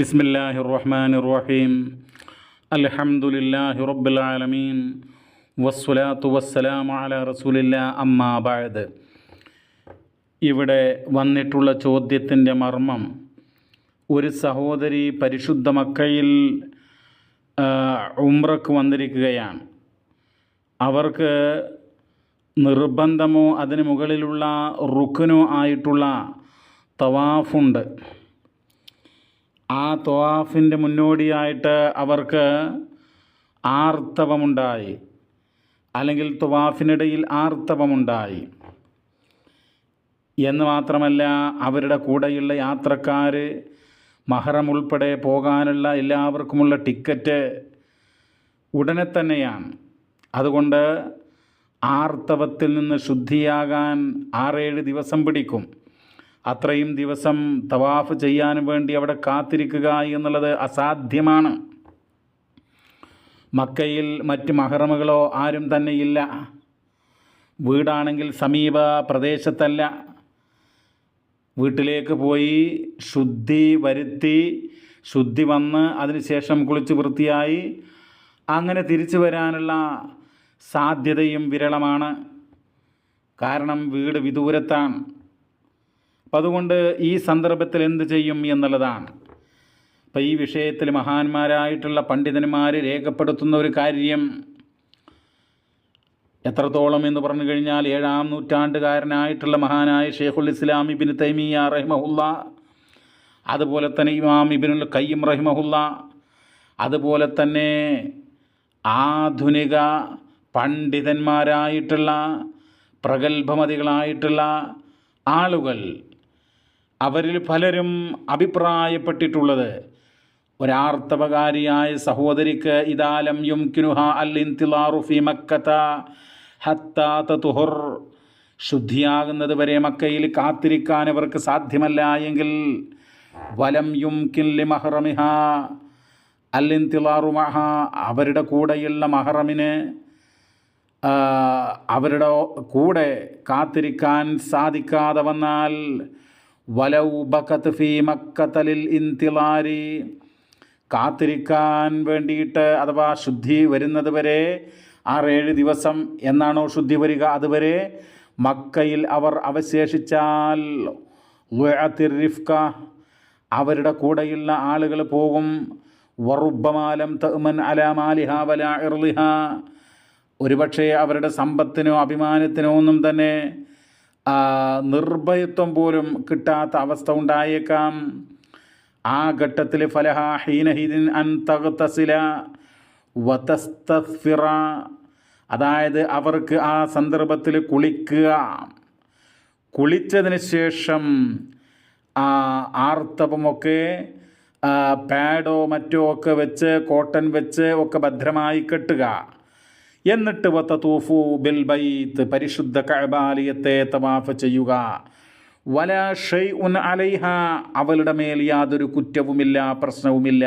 ബിസ്മില്ലാഹി റഹ്മാൻ റഹീം അലഹമുല്ലാഹി റബ്ബുലാലമീൻ. വസ്സുലാത്തു വസ്സലാം അല റസൂലില്ല. അമ്മാബായത് ഇവിടെ വന്നിട്ടുള്ള ചോദ്യത്തിന്റെ മർമ്മം ഒരു സഹോദരി പരിശുദ്ധ മക്കയിൽ ഉംറക്ക് വന്നിരിക്കുകയാണ്. അവർക്ക് നിർബന്ധമോ അതിന് മുകളിലുള്ള റുക്കനോ ആയിട്ടുള്ള തവാഫുണ്ട്. ആ ത്വാഫിന്റെ മുന്നോടിയായിട്ട് അവർക്ക് ആർത്തവമുണ്ടായി. അല്ലെങ്കിൽ ത്വാഫിനിടയിൽ ആർത്തവമുണ്ടായി. എന്ന് മാത്രമല്ല അവരുടെ കൂടെയുള്ള യാത്രക്കാർ മഹറം ഉൾപ്പെടെ പോകാനുള്ള എല്ലാവർക്കുമുള്ള ടിക്കറ്റ് ഉടനെ തന്നെയാണ്. അതുകൊണ്ട് ആർത്തവത്തിൽ നിന്ന് ശുദ്ധിയാകാൻ ആറേഴ് ദിവസം പിടിക്കും. അത്രയും ദിവസം തവാഫ് ചെയ്യാൻ വേണ്ടി അവിടെ കാത്തിരിക്കുക എന്നുള്ളത് അസാധ്യമാണ്. മക്കയിൽ മറ്റ് മഹറമുകളോ ആരും തന്നെ ഇല്ല. വീടാണെങ്കിൽ സമീപ പ്രദേശത്തല്ല. വീട്ടിലേക്ക് പോയി ശുദ്ധി വരുത്തി ശുദ്ധി വന്ന് അതിനുശേഷം കുളിച്ച് വൃത്തിയായി അങ്ങനെ തിരിച്ചു വരാനുള്ള സാധ്യതയും വിരളമാണ്. കാരണം വീട് വിദൂരത്താണ്. അപ്പം അതുകൊണ്ട് ഈ സന്ദർഭത്തിൽ എന്ത് ചെയ്യും എന്നുള്ളതാണ്. അപ്പം ഈ വിഷയത്തിൽ മഹാന്മാരായിട്ടുള്ള പണ്ഡിതന്മാർ രേഖപ്പെടുത്തുന്ന ഒരു കാര്യം എത്രത്തോളം എന്ന് പറഞ്ഞു കഴിഞ്ഞാൽ ഏഴാം നൂറ്റാണ്ടുകാരനായിട്ടുള്ള മഹാനായ ഷെയ്ഖുൽ ഇസ്ലാം ഇബിൻ തൈമിയ റഹിമഹുല്ല അതുപോലെ തന്നെ ഇമാം ഇബിനുൽ കയ്യം റഹിമഹുല്ല അതുപോലെ തന്നെ ആധുനിക പണ്ഡിതന്മാരായിട്ടുള്ള പ്രഗത്ഭമതികളായിട്ടുള്ള ആളുകൾ അവരിൽ പലരും അഭിപ്രായപ്പെട്ടിട്ടുള്ളത്. ഒരാർത്തവകാരിയായ സഹോദരിക്ക് ഇദാലം യുംകിനുഹ അൽ ഇന്തിലാറു ഫി മക്കത്ത ഹത്താത്ത തതുഹുർ. ശുദ്ധിയാകുന്നത് വരെ മക്കയിൽ കാത്തിരിക്കാൻ അവർക്ക് സാധ്യമല്ല എങ്കിൽ വലം യുംകിൻ കിൻലി മഹ്റമിഹ അൽ ഇൻതിലാറു മഹ. അവരുടെ കൂടെയുള്ള മഹറമിന് അവരുടെ കൂടെ കാത്തിരിക്കാൻ സാധിക്കാതെ വന്നാൽ വലൗ ബക്കത്ത് ഫീ മക്കത്തലിൽ ഇന്തിലാരി. കാത്തിരിക്കാൻ വേണ്ടിയിട്ട് അഥവാ ശുദ്ധി വരുന്നത് വരെ ആറേഴ് ദിവസം എന്നാണോ ശുദ്ധി വരിക അതുവരെ? മക്കയിൽ അവർ അവശേഷിച്ചാൽ റിഫ്ക അവരുടെ കൂടെയുള്ള ആളുകൾ പോകും. വറുബമാലം തമൻ അലാമാലിഹ വല ഇർലിഹ. ഒരുപക്ഷേ അവരുടെ സമ്പത്തിനോ അഭിമാനത്തിനോ ഒന്നും തന്നെ നിർഭയത്വം പോലും കിട്ടാത്ത അവസ്ഥ ഉണ്ടായേക്കാം. ആ ഘട്ടത്തിൽ ഫലഹ ഹീനഹിദിൻ അൻ തകത്തസില വതസ്തസ്ഫിറ അതായത് അവർക്ക് ആ സന്ദർഭത്തിൽ കുളിക്കുക. കുളിച്ചതിന് ശേഷം ആർത്തവമൊക്കെ പാഡോ മറ്റോ ഒക്കെ വെച്ച് കോട്ടൺ വെച്ച് ഒക്കെ ഭദ്രമായി കെട്ടുക. എന്നിട്ട് വത്തൂഫു ബിൽ ബൈത്ത് പരിശുദ്ധ കഴബാലയത്തെ തവാഫ് ചെയ്യുക. വല ഷെയ് ഉൻ അലൈഹ അവളുടെ മേൽ യാതൊരു കുറ്റവുമില്ല പ്രശ്നവുമില്ല.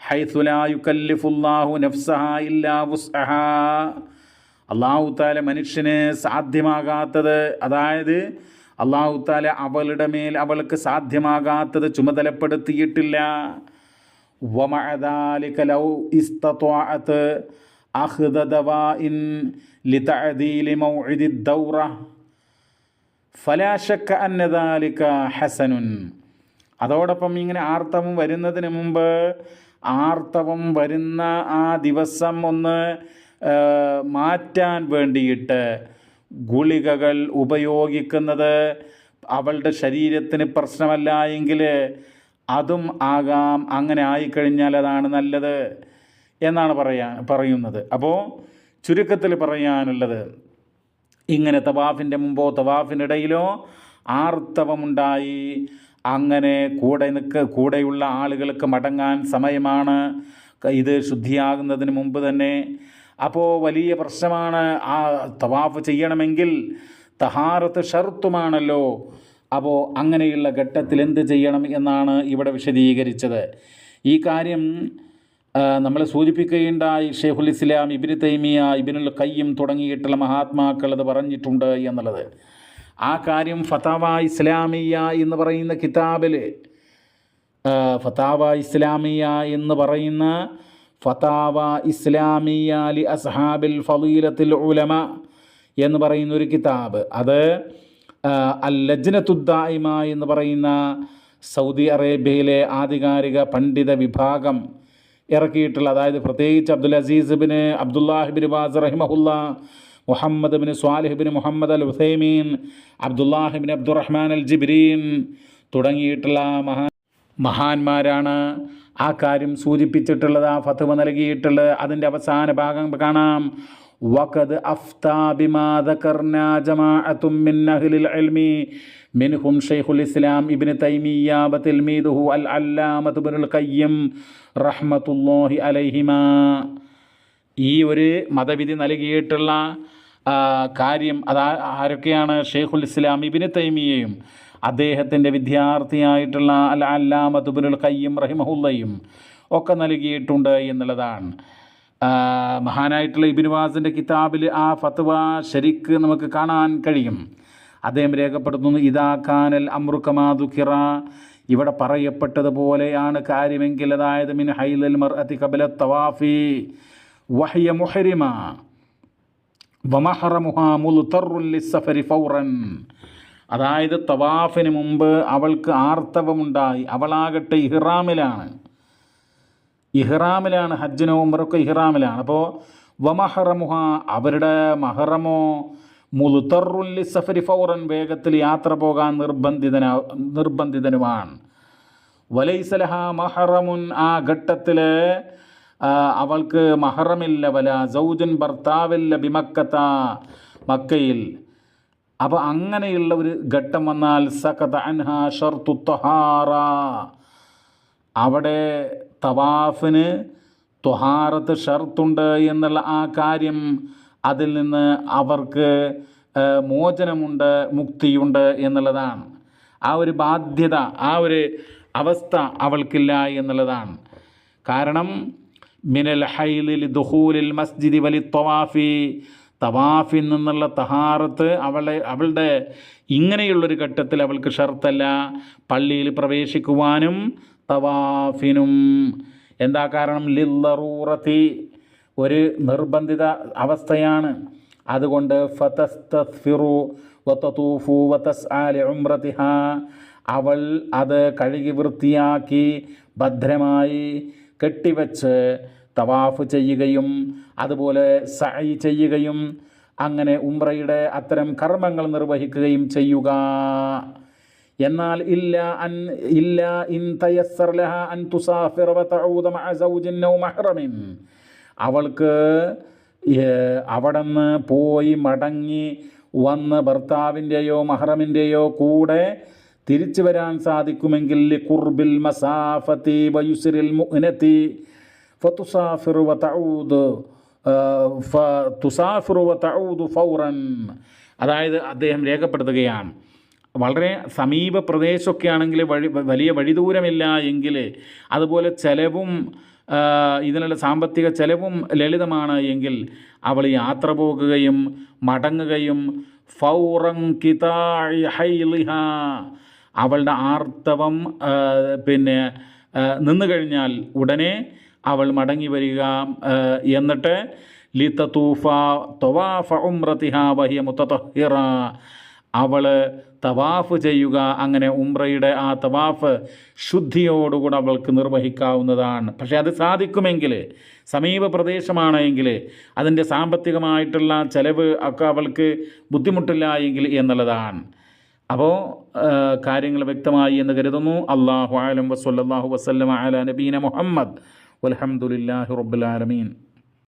ഹൈസുലായുക്കല്ലിഫുല്ലാഹു നഫ്സഹ ഇല്ലാ വുസ്അഹ. അള്ളാഹു താല മനുഷ്യന് സാധ്യമാകാത്തത് അതായത് അള്ളാഹു താല അവളുടെ മേൽ അവൾക്ക് സാധ്യമാകാത്തത് ചുമതലപ്പെടുത്തിയിട്ടില്ല. വമഅദാലിക ലൗ ഇസ്തത്വാഅത്ത് أخذ دواء لتعديل موعد الدورة فلا شك أن ذلك حسن അതോടൊപ്പം ഇങ്ങനെ ആർത്തവം വരുന്നതിന് മുമ്പ് ആർത്തവം വരുന്ന ആ ദിവസം ഒന്ന് ആ, മാറ്റാൻ വേണ്ടിയിട്ട് ഗുളികകൾ ഉപയോഗിക്കുന്നത് അവളുടെ ശരീരത്തിന് പ്രശ്നമല്ല എങ്കിൽ അതും ആകാം അങ്ങനെ ആയിക്കഴിഞ്ഞാൽ അതാണ് നല്ലത് എന്നാണ് പറയാ പറയുന്നത്. അപ്പോൾ ചുരുക്കത്തിൽ പറയാനുള്ളത് ഇങ്ങനെ തവാഫിന്റെ മുമ്പോ തവാഫിനിടയിലോ ആർത്തവമുണ്ടായി അങ്ങനെ കൂടെ നിൽക്ക് കൂടെയുള്ള ആളുകൾക്ക് മടങ്ങാൻ സമയമാണ് ഇത് ശുദ്ധിയാകുന്നതിന് മുമ്പ് തന്നെ. അപ്പോൾ വലിയ പ്രശ്നമാണ് ആ തവാഫ് ചെയ്യണമെങ്കിൽ തഹാറത്ത് ഷർത്തുമാണല്ലോ. അപ്പോൾ അങ്ങനെയുള്ള ഘട്ടത്തിൽ എന്ത് ചെയ്യണം എന്നാണ് ഇവിടെ വിശദീകരിച്ചത്. ഈ കാര്യം നമ്മൾ സൂചിപ്പിക്കുകയുണ്ടായി ഷെയ്ഖുൽ ഇസ്ലാം ഇബിന് തൈമിയ ഇബിനുൽ കയ്യം തുടങ്ങിയിട്ടുള്ള മഹാത്മാക്കൾ അത് പറഞ്ഞിട്ടുണ്ട് എന്നുള്ളത്. ആ കാര്യം ഫതാവ ഇസ്ലാമിയ എന്ന് പറയുന്ന കിതാബിൽ ഫതാവ ഇസ്ലാമിയ എന്ന് പറയുന്ന ഫതാവ ഇസ്ലാമിയ ലി അസ്ഹാബിൽ ഫലീലത്തിൽ ഉലമ എന്ന് പറയുന്ന ഒരു കിതാബ്. അത് അൽ ലജ്നത്തുദ്ദായിമ എന്ന് പറയുന്ന സൗദി അറേബ്യയിലെ ആധികാരിക പണ്ഡിത വിഭാഗം ഇറക്കിയിട്ടുള്ള അതായത് പ്രത്യേകിച്ച് അബ്ദുൽ അസീസ് ബിന് അബ്ദുല്ലാഹിബിൻ ബാസ് റഹിമഹുല്ല Muhammad bin Salih bin Muhammad al Uthaymeen അബ്ദുല്ലാഹിബിൻ അബ്ദുറഹ്മാൻ അൽ ജിബ്രീൻ തുടങ്ങിയിട്ടുള്ള മഹാ മഹാന്മാരാണ് ആ കാര്യം സൂചിപ്പിച്ചിട്ടുള്ളത് ആ ഫത്തുവ നൽകിയിട്ടുള്ളത്. അതിന്റെ അവസാന ഭാഗം കാണാം. വഖദ് അഫ്താ ബിമാ ذكرنا جماعة من أهل العلم منهم شيخ الإسلام ابن تيمية وتلميذه العلامة ابن القيم رحمة الله عليهما ഈ ഒരു മതവിധി നൽകിയിട്ടുള്ള ആ, കാര്യം അത് ആരൊക്കെയാണ് ഷെയ്ഖുൽ ഇസ്ലാം ഇബിന് തൈമിയയും അദ്ദേഹത്തിൻ്റെ വിദ്യാർത്ഥിയായിട്ടുള്ള അൽ അല്ലാമത്തുബുൽ ഖയ്യം റഹിമഹുല്ലയും ഒക്കെ നൽകിയിട്ടുണ്ട് എന്നുള്ളതാണ് ആ, മഹാനായിട്ടുള്ള ഇബിൻ വാസിന്റെ കിതാബിൽ ആ ഫത്വ ശരിക്ക് നമുക്ക് കാണാൻ കഴിയും. അദ്ദേഹം രേഖപ്പെടുത്തുന്നു ഇതാ ഖാനൽ അമ്രുക്കമാതുഖിറ ഇവിടെ പറയപ്പെട്ടതുപോലെയാണ് കാര്യമെങ്കിൽ അതായത് മിൻ ഹൈലൽ മർ അതി കബല തവാഫി വഹ്യ മുഹരിമ ലിസ്സഫരി ഫൗറൻ. അതായത് തവാഫിന് മുമ്പ് അവൾക്ക് ആർത്തവമുണ്ടായി അവളാകട്ടെ ഇഹ്റാമിലാണ്. ഇഹ്റാമിലാണ് ഹജ്ജിനോ ഉംറൊക്കെ ഇഹ്റാമിലാണ്. അപ്പോൾ വമഹറമുഹ അവരുടെ മഹറമോ മുലുത്തറുല്ലി സഫരി ഫൗറൻ വേഗത്തിൽ യാത്ര പോകാൻ നിർബന്ധിതന നിർബന്ധിതനുമാണ്. വലൈസലഹ മഹറമുൻ ആ ഘട്ടത്തിൽ അവൾക്ക് മഹറമില്ല വല സൗജൻ ഭർത്താവില്ല ബിമക്കത്ത മക്കയിൽ. അപ്പോൾ അങ്ങനെയുള്ള ഒരു ഘട്ടം വന്നാൽ സഖത അൻഹ ഷർത്തു ത്വഹാറ അവിടെ തവാഫിന് ത്വഹാറത്ത് ഷർത്തുണ്ട് എന്നുള്ള ആ കാര്യം അതിൽ നിന്ന് അവർക്ക് മോചനമുണ്ട് മുക്തിയുണ്ട് എന്നുള്ളതാണ്. ആ ഒരു ബാധ്യത ആ ഒരു അവസ്ഥ അവൾക്കില്ല എന്നുള്ളതാണ്. കാരണം മിനൽ ഹൈലിൽ ദുഹൂലിൽ മസ്ജിദി വലി തവാഫി തവാഫിൽ നിന്നുള്ള തഹാറത്ത് അവളെ അവളുടെ ഇങ്ങനെയുള്ളൊരു ഘട്ടത്തിൽ അവൾക്ക് ഷർത്തല്ല. പള്ളിയിൽ പ്രവേശിക്കുവാനും തവാഫിനും എന്താ കാരണം? ലില്ലറൂറത്തി ഒരു നിർബന്ധിത അവസ്ഥയാണ്. അതുകൊണ്ട് ഫതസ്തഫിറു വത്തൂഫു വത്തസ് ആലി ഉംറത്തിഹ അവൾ അത് കഴുകി വൃത്തിയാക്കി ഭദ്രമായി കെട്ടിവെച്ച് തവാഫ് ചെയ്യുകയും അതുപോലെ സൈ ചെയ്യുകയും അങ്ങനെ ഉംറയുടെ അത്തരം കർമ്മങ്ങൾ നിർവഹിക്കുകയും ചെയ്യുക. എന്നാൽ ഇല്ല അൻ ഇല്ല ഇൻ തയസ്സർ ലഹ അൻ തുസാഫിറ വതഊദ മഅ സൗജിൻ ഔ മഹ്റമിൻ. അവൾക്ക് അവിടുന്ന് പോയി മടങ്ങി വന്ന് ഭർത്താവിന്റെയോ മഹ്റമിന്റെയോ കൂടെ തിരിച്ചു വരാൻ സാധിക്കുമെങ്കിൽ ലിഖുർബിൽ മസാഫത്തി വയുസിരിൽ മുഅ്നത്തി. ഫതുസാഫിറു വതഊദ് വ തഊദ് ഫൗറൻ. അതായത് അദ്ദേഹം രേഖപ്പെടുത്തുകയാണ്. വളരെ സമീപ പ്രദേശമൊക്കെ ആണെങ്കിൽ വഴി വലിയ വഴിദൂരമില്ല എങ്കിൽ അതുപോലെ ചിലവും ഇതിനുള്ള സാമ്പത്തിക ചിലവും ലളിതമാണ് എങ്കിൽ അവൾ യാത്ര പോകുകയും മടങ്ങുകയും ഫൗറം കിതാഇ ഹൈലിഹ അവളുടെ ആർത്തവം പിന്നെ നിന്നു കഴിഞ്ഞാൽ ഉടനെ അവൾ മടങ്ങി വരിക എന്നിട്ട് ലിത്തൂഫ തൊവാഫ ഉംറത്തിഹ വഹിയ മുത്തഹിറ അവൾ തവാഫ് ചെയ്യുക. അങ്ങനെ ഉംറയുടെ ആ തവാഫ് ശുദ്ധിയോടുകൂടെ അവൾക്ക് നിർവഹിക്കാവുന്നതാണ്. പക്ഷേ അത് സാധിക്കുമെങ്കിൽ സമീപ പ്രദേശമാണ് എങ്കിൽ അതിന്റെ സാമ്പത്തികമായിട്ടുള്ള ചെലവ് ഒക്കെ അവൾക്ക് ബുദ്ധിമുട്ടില്ല എങ്കിൽ എന്നുള്ളതാണ്. അപ്പോൾ കാര്യങ്ങൾ വ്യക്തമായി എന്ന് കരുതുന്നു. അള്ളാഹു ആലം വസ്ല്ലാഹു വസ്ലം അല നബീന മുഹമ്മദ്. വലഹമുല്ലാഹി റബ്ബുലാലമീൻ